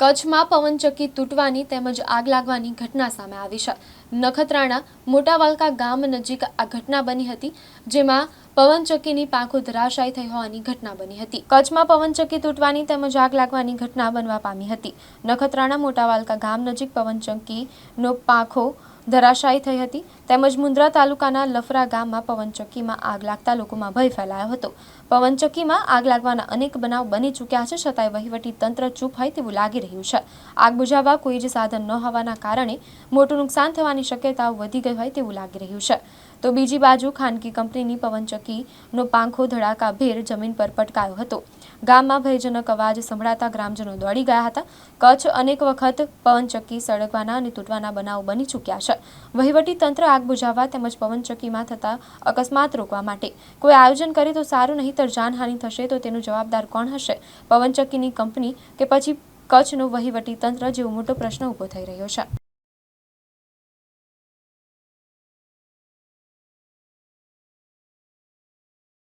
કચ્છમાં પવનચક્કી તૂટવાની તેમજ આગ લાગવાની ઘટના સામે આવી છે. નખત્રાણા મોટાવાલકા ગામ નજીક આ ઘટના બની હતી, જેમાં પવનચક્કીની પાંખો ધરાશાયી થઈ હોવાની ઘટના બની હતી. કચ્છમાં પવનચક્કી તૂટવાની તેમજ આગ લાગવાની ઘટના બનવા પામી હતી. નખત્રાણા મોટા વાલકા ગામ નજીક પવનચક્કીનો પાંખો ધરાશાયી થઈ હતી. તેમજ મુન્દ્રા તાલુકાના લફરા ગામમાં પવનચક્કીમાં આગ લાગતા લોકોમાં ભય ફેલાયો હતો. પવનચક્કીમાં આગ લાગવાના અનેક બનાવ બની ચૂક્યા છે, છતાંય વહીવટી તંત્ર ચૂપ હોય તેવું લાગી રહ્યું છે. આગ બુઝાવવા કોઈ જ સાધન ન હોવાના કારણે મોટું નુકસાન થવાની શક્યતાઓ વધી ગઈ હોય તેવું લાગી રહ્યું છે. તો બીજી બાજુ ખાનગી કંપનીની પવનચક્કીનો પાંખો ધડાકાભેર જમીન પર પટકાયો હતો. ગામમાં ભયજનક અવાજ સંભળાતા ગ્રામજનો દોડી ગયા હતા. કચ્છ અનેક વખત પવનચક્કી સળગવાના અને તૂટવાના બનાવો બની ચૂક્યા છે. વહીવટી તંત્ર આગ બુઝાવવા તેમજ પવનચક્કીમાં થતા અકસ્માત રોકવા માટે. કોઈ આયોજન કરે તો સારું, નહીંતર જાનહાનિ થશે તો તેનું જવાબદાર કોણ હશે? પવનચક્કીની કંપની કે પછી કચ્છનું વહીવટી તંત્ર જેવો મોટો પ્રશ્ન ઊભો થઈ રહ્યો છે.